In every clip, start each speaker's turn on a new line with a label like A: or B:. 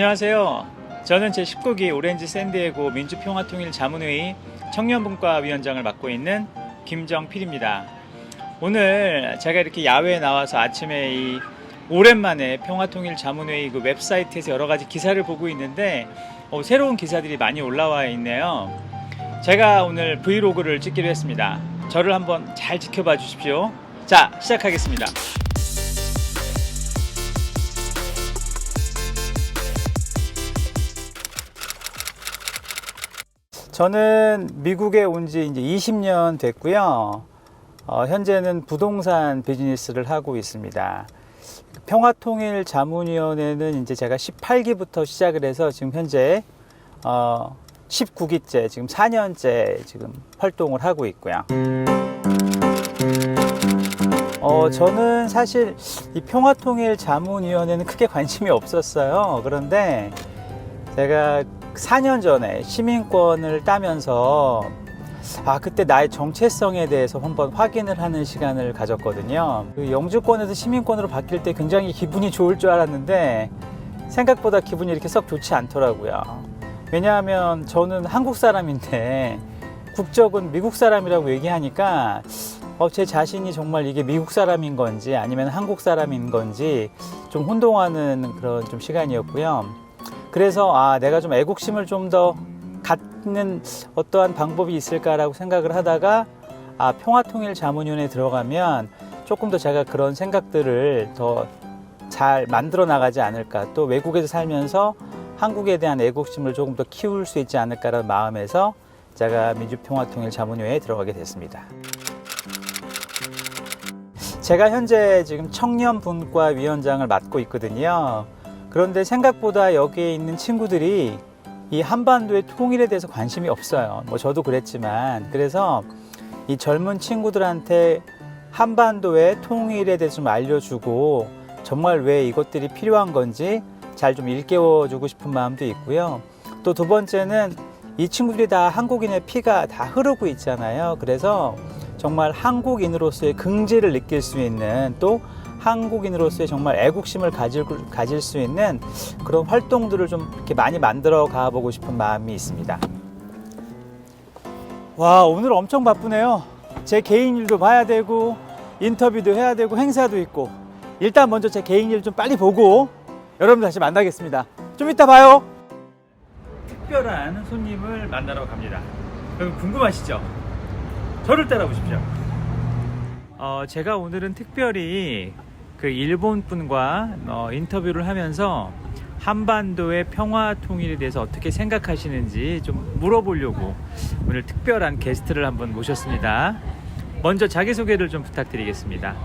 A: 안녕하세요. 저는 제19기 오렌지 샌디에고 민주평화통일 자문회의 청년분과 위원장을 맡고 있는 김정필입니다. 오늘 제가 이렇게 야외에 나와서 아침에 이 오랜만에 평화통일 자문회의 그 웹사이트에서 여러 가지 기사를 보고 있는데 어, 새로운 기사들이 많이 올라와 있네요. 제가 오늘 브이로그를 찍기로 했습니다. 저를 한번 잘 지켜봐 주십시오. 자, 시작하겠습니다. 저는 미국에 온 지 이제 20년 됐고요. 어, 현재는 부동산 비즈니스를 하고 있습니다. 평화통일 자문위원회는 이제 제가 18기부터 시작을 해서 지금 현재 어, 19기째 지금 4년째 지금 활동을 하고 있고요. 어, 저는 사실 이 평화통일 자문위원회는 크게 관심이 없었어요. 그런데 제가 4년 전에 시민권을 따면서 아 그때 나의 정체성에 대해서 한번 확인을 하는 시간을 가졌거든요. 그 영주권에서 시민권으로 바뀔 때 굉장히 기분이 좋을 줄 알았는데 생각보다 기분이 이렇게 썩 좋지 않더라고요. 왜냐하면 저는 한국 사람인데 국적은 미국 사람이라고 얘기하니까 어, 제 자신이 정말 이게 미국 사람인 건지 아니면 한국 사람인 건지 좀 혼동하는 그런 좀 시간이었고요. 그래서 아 내가 좀 애국심을 좀 더 갖는 어떠한 방법이 있을까라고 생각을 하다가 아 평화통일 자문위원회에 들어가면 조금 더 제가 그런 생각들을 더 잘 만들어 나가지 않을까 또 외국에서 살면서 한국에 대한 애국심을 조금 더 키울 수 있지 않을까라는 마음에서 제가 민주평화통일 자문위원회에 들어가게 됐습니다. 제가 현재 지금 청년분과 위원장을 맡고 있거든요. 그런데 생각보다 여기에 있는 친구들이 이 한반도의 통일에 대해서 관심이 없어요. 뭐 저도 그랬지만 그래서 이 젊은 친구들한테 한반도의 통일에 대해서 좀 알려주고 정말 왜 이것들이 필요한 건지 잘 좀 일깨워주고 싶은 마음도 있고요. 또 두 번째는 이 친구들이 다 한국인의 피가 다 흐르고 있잖아요. 그래서 정말 한국인으로서의 긍지를 느낄 수 있는 또 한국인으로서의 정말 애국심을 가질, 가질 수 있는 그런 활동들을 좀 이렇게 많이 만들어 가보고 싶은 마음이 있습니다. 와, 오늘 엄청 바쁘네요. 제 개인 일도 봐야 되고, 인터뷰도 해야 되고, 행사도 있고. 일단 먼저 제 개인 일 좀 빨리 보고, 여러분 다시 만나겠습니다. 좀 이따 봐요. 특별한 손님을 만나러 갑니다. 여러분 궁금하시죠? 저를 따라오십시오. 어, 제가 오늘은 특별히 그 일본 분과 어, 인터뷰를 하면서 한반도의 평화 통일에 대해서 어떻게 생각하시는지 좀 물어보려고 오늘 특별한 게스트를 한번 모셨습니다. 먼저 자기소개를 좀 부탁드리겠습니다.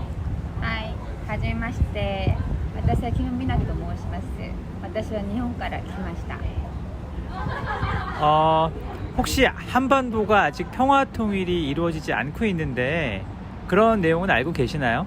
B: はい、はじめまして。私はキムミナと申します。私は日本から来ました。
A: 어, 혹시 한반도가 아직 평화 통일이 이루어지지 않고 있는데 그런 내용은 알고 계시나요?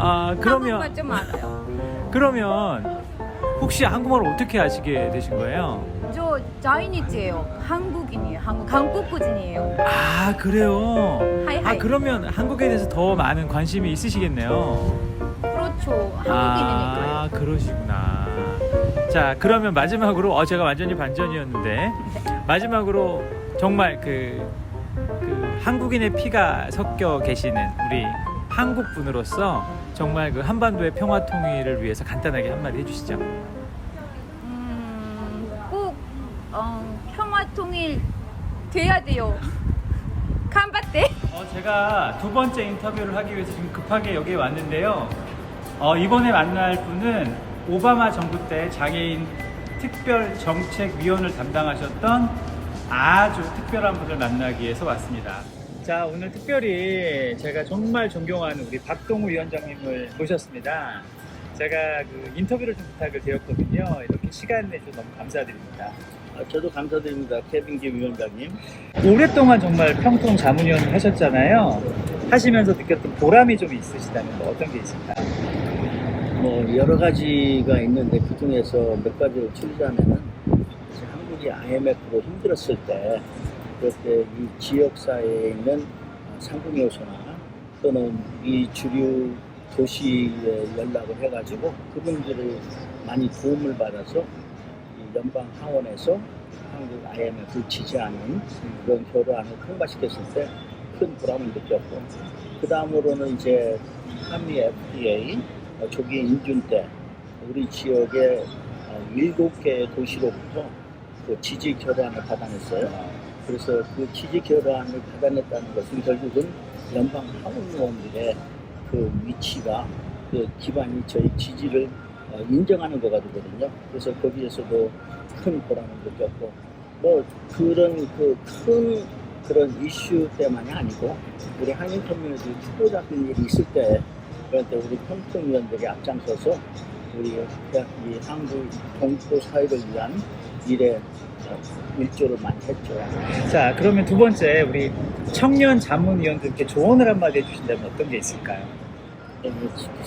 A: 아 그러면
B: 좀 알아요.
A: 그러면 혹시 한국말을 어떻게 아시게 되신 거예요?
B: 저 자이니치예요. 한국인이에요. 한국 한국인이에요.
A: 아 그래요.
B: 하이
A: 아
B: 하이.
A: 그러면 한국에 대해서 더 많은 관심이 있으시겠네요.
B: 그렇죠. 한국인이니까요.
A: 아 그러시구나. 자 그러면 마지막으로 어 제가 완전히 반전이었는데 마지막으로 정말 그, 그 한국인의 피가 섞여 계시는 우리 한국 분으로서 정말 그 한반도의 평화 통일을 위해서 간단하게 한마디 해주시죠.
B: 음, 꼭 어, 평화 통일 돼야 돼요. 간바tte.
A: 어, 제가 두 번째 인터뷰를 하기 위해서 지금 급하게 여기에 왔는데요. 어, 이번에 만날 분은 오바마 정부 때 장애인 특별 정책위원을 담당하셨던 아주 특별한 분을 만나기 위해서 왔습니다. 자, 오늘 특별히 제가 정말 존경하는 우리 박동우 위원장님을 모셨습니다. 제가 그 인터뷰를 좀 부탁을 드렸거든요. 이렇게 시간 내주셔서 너무 감사드립니다.
C: 아, 저도 감사드립니다. 케빈기 위원장님.
A: 오랫동안 정말 평통 자문위원을 하셨잖아요. 하시면서 느꼈던 보람이 좀 있으시다면 뭐 어떤 게 있을까요?
C: 뭐 여러 가지가 있는데 그 중에서 몇 가지를 추리자면은 이제 한국이 IMF로 힘들었을 때 그때 이 지역사회에 있는 상공요소나 또는 이 주류 도시에 연락을 해가지고 그분들을 많이 도움을 받아서 이 연방 하원에서 한국 IMF를 지지하는 그런 결의안을 통과시켰을 때 큰 보람을 느꼈고 그 다음으로는 이제 한미 FTA 어, 조기 인준 때 우리 지역의 어, 일곱 개의 도시로부터 그 지지 결의안을 받아냈어요. 그래서 그 지지 결의안을 받아냈다는 것은 결국은 연방 하원의원들의 그 위치가 그 기반이 저희 지지를 어, 인정하는 거가 되거든요. 그래서 거기에서도 큰 보람을 느꼈고 뭐 그런 그 큰 그런 이슈 때만이 아니고 우리 한인 커뮤니티 축구 같은 일이 있을 때때 우리 평통위원들이 앞장서서 우리 이 한국 동포 사회를 위한 일에 어, 일조를 많이 했죠.
A: 자, 그러면 두 번째 우리 청년 자문위원들께 조언을 한마디 해주신다면 어떤 게 있을까요?
C: 예,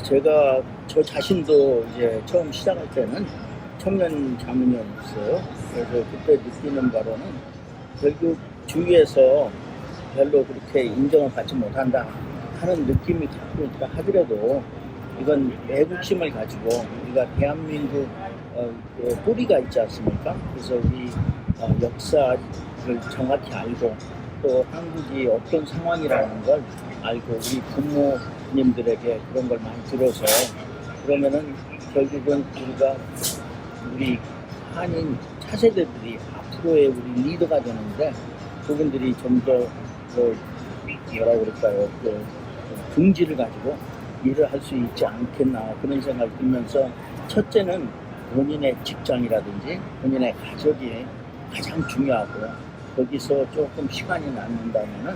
C: 제가 저 자신도 이제 처음 시작할 때는 청년 자문이었어요. 그래서 그때 느끼는 바로는 결국 주위에서 별로 그렇게 인정을 받지 못한다 하는 느낌이 갖고 있다 하더라도 이건 애국심을 가지고 우리가 대한민국 어, 그 뿌리가 있지 않습니까? 그래서 우리 어, 역사 를 정확히 알고 또 한국이 어떤 상황이라는 걸 알고 우리 부모님들에게 그런 걸 많이 들어서 그러면은 결국은 우리가 우리 한인 차세대들이 앞으로의 우리 리더가 되는데 그분들이 좀더 뭐, 뭐라 그럴까요? 그 긍지를 가지고 일을 할 수 있지 않겠나 그런 생각이 들면서 첫째는 본인의 직장이라든지 본인의 가족이 가장 중요하고 거기서 조금 시간이 남는다면은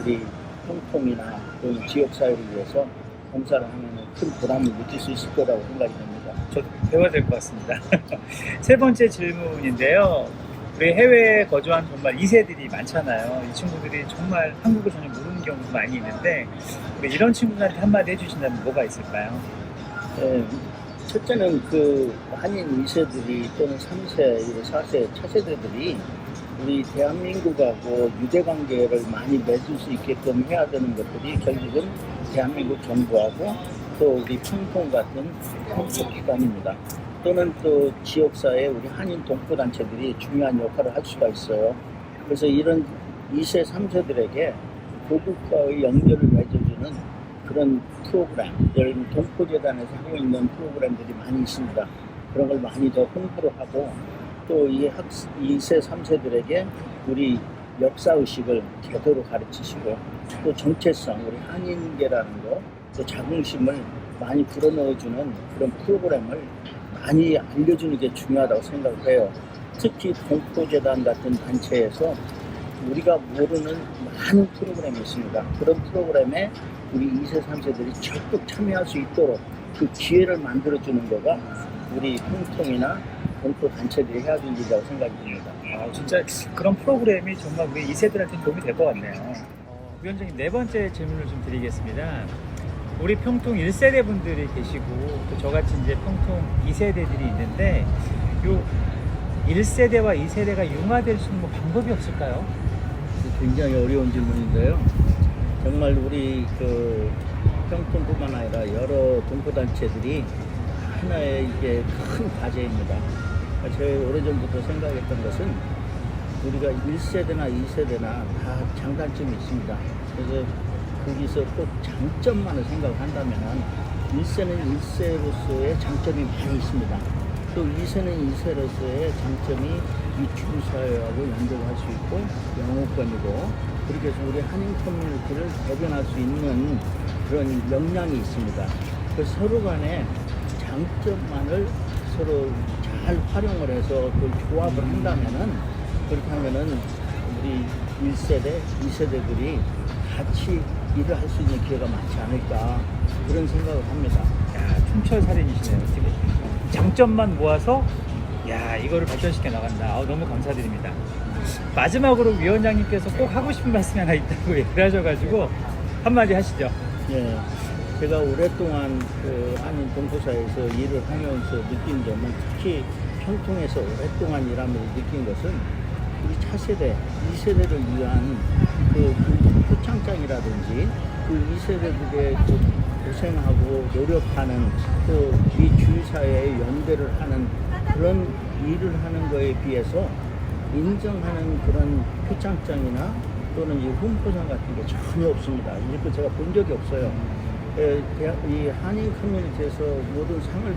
C: 우리 통통이나 또는 지역사회를 위해서 봉사를 하면 큰 보람을 느낄 수 있을 거라고 생각이 됩니다.
A: 저도 배워야 될 것 같습니다. 세 번째 질문인데요. 우리 해외에 거주한 정말 2세들이 많잖아요. 이 친구들이 정말 한국을 전혀 모르는 경우도 많이 있는데 우리 이런 친구들한테 한마디 해주신다면 뭐가 있을까요?
C: 예, 첫째는 그 한인 2세들이 또는 3세, 4세, 차세대들이 우리 대한민국하고 유대 관계를 많이 맺을 수 있게끔 해야 되는 것들이 결국은 대한민국 정부하고 또 우리 평통 같은 헌법기관입니다. 또는 또 지역사회 우리 한인 동포단체들이 중요한 역할을 할 수가 있어요. 그래서 이런 2세, 3세들에게 고국과의 연결을 맺어주는 그런 프로그램, 예를 동포재단에서 하고 있는 프로그램들이 많이 있습니다. 그런 걸 많이 더 홍보를 하고 또 이 학, 2세, 3세들에게 우리 역사의식을 제대로 가르치시고 또 정체성, 우리 한인계라는 거, 또 자긍심을 많이 불어넣어주는 그런 프로그램을 많이 알려주는 게 중요하다고 생각을 해요. 특히 동포재단 같은 단체에서 우리가 모르는 많은 프로그램이 있습니다. 그런 프로그램에 우리 2세, 3세들이 적극 참여할 수 있도록 그 기회를 만들어주는 거가 우리 통통이나 동포 단체들이 해야 될 일이라고 생각이 듭니다.
A: 아, 진짜 그런 프로그램이 정말 우리 2세들한테 도움이 될 것 같네요. 어, 위원장님 네 번째 질문을 좀 드리겠습니다. 우리 평통 1세대 분들이 계시고 또 저같이 이제 평통 2세대들이 있는데 요 1세대와 2세대가 융화될 수 있는 뭐 방법이 없을까요?
C: 굉장히 어려운 질문인데요. 정말 우리 그 평통뿐만 아니라 여러 동포단체들이 하나의 이게 큰 과제입니다. 제가 오래전부터 생각했던 것은 우리가 1세대나 2세대나 다 장단점이 있습니다. 그래서 거기서 꼭 장점만을 생각한다면 1세는 1세로서의 장점이 많이 있습니다. 또 2세는 2세로서의 장점이 유튜브 사회하고 연동할 수 있고 영어권이고 그렇게 해서 우리 한인 커뮤니티를 대변할 수 있는 그런 역량이 있습니다. 그 서로 간에 장점만을 서로 잘 활용을 해서 그걸 조합을 한다면은 그렇게 하면은 우리 1세대, 2세대들이 같이 일을 할 수 있는 기회가 많지 않을까 그런 생각을 합니다.
A: 야, 촌철살인이시네요. 지금 장점만 모아서 야 이거를 발전시켜 나간다. 아, 너무 감사드립니다. 마지막으로 위원장님께서 꼭 하고 싶은 말씀이 하나 있다고 얘기를 하셔가지고 한마디 하시죠.
C: 예. 제가 오랫동안 그 한인 동포사에서 일을 하면서 느낀 점은 특히 평통에서 오랫동안 일하면서 느낀 것은 우리 차세대, 2세대를 위한 그 표창장이라든지 그 2세대들의 그 고생하고 노력하는 또이 주위 사회에 연대를 하는 그런 일을 하는 거에 비해서 인정하는 그런 표창장이나 또는 이 훈포상 같은 게 전혀 없습니다. 이렇게 제가 본 적이 없어요. 에, 대학- 이 한인 커뮤니티에서 모든 상을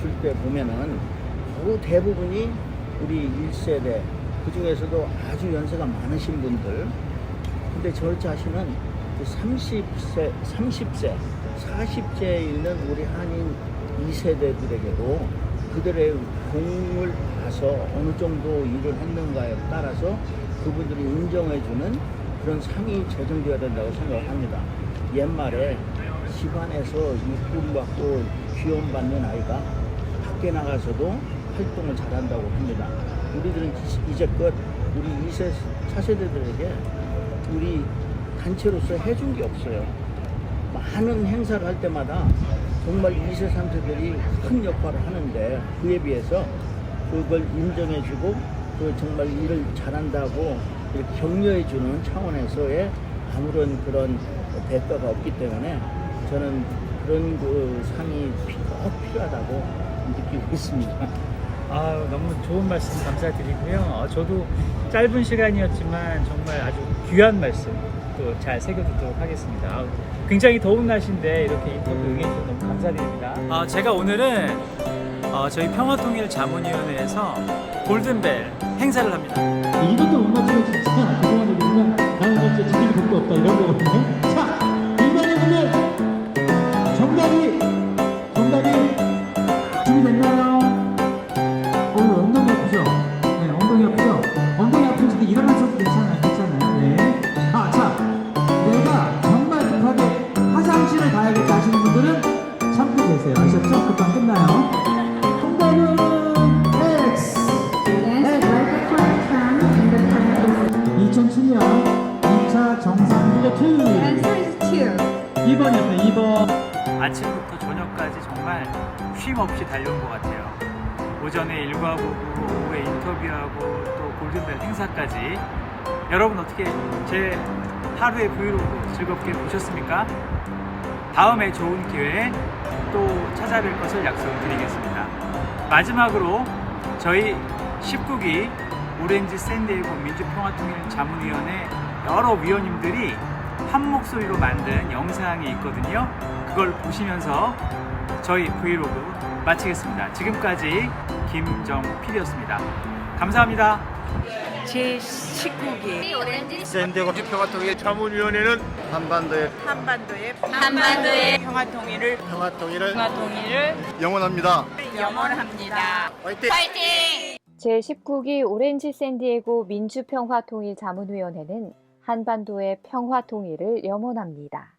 C: 줄 때 보면은 거의 대부분이 우리 1세대, 그 중에서도 아주 연세가 많으신 분들, 근데 저 자신은 그 30세, 30세, 40세에 있는 우리 한인 2세대들에게도 그들의 공을 봐서 어느 정도 일을 했는가에 따라서 그분들이 인정해주는 그런 상이 제정되어야 된다고 생각을 합니다. 옛말에 집안에서 이쁨받고 귀여움받는 아이가 밖에 나가서도 활동을 잘한다고 합니다. 우리들은 이- 이제껏 우리 2세, 4세대들에게 우리 단체로서 해준 게 없어요. 많은 행사를 할 때마다 정말 2세, 3세들이 큰 역할을 하는데 그에 비해서 그걸 인정해주고 그 정말 일을 잘한다고 격려해주는 차원에서의 아무런 그런 대가가 없기 때문에 저는 그런 그 상이 피- 꼭 필요하다고 느끼고 있습니다.
A: 아 너무 좋은 말씀 감사드리고요. 어, 저도 짧은 시간이었지만 정말 아주 귀한 말씀 또 잘 새겨듣도록 하겠습니다. 아, 굉장히 더운 날씨인데 이렇게 인터뷰 응해주셔서 너무 감사드립니다. 아, 제가 오늘은 어, 저희 평화통일 자문위원회에서 골든벨 행사를 합니다.
D: 이것도 못 맞추면 진짜 그냥 다음 번째 지킬 볼거 없다 이런 거거든요. 자,
A: 쉼 없이 달려온 것 같아요. 오전에 일과 보고 오후에 인터뷰하고 또 골든벨 행사까지 여러분 어떻게 제 하루의 브이로그 즐겁게 보셨습니까? 다음에 좋은 기회에 또 찾아뵐 것을 약속드리겠습니다. 마지막으로 저희 19기 오렌지 샌디에고 민주평화통일 자문위원회 여러 위원님들이 한 목소리로 만든 영상이 있거든요. 그걸 보시면서 저희 브이로그 마치겠습니다. 지금까지 김정필이었습니다. 감사합니다.
E: 제 19기
F: 샌디에고 평화통일 자문위원회는 한반도의
E: 한반도의 한반도의 평화 통일을
F: 평화 통일을
E: 평화 통일을
F: 영원합니다.
E: 영원합니다.
F: 화이팅!
G: 제19기 오렌지 샌디에고 민주평화통일 자문위원회는 한반도의 평화 통일을 염원합니다.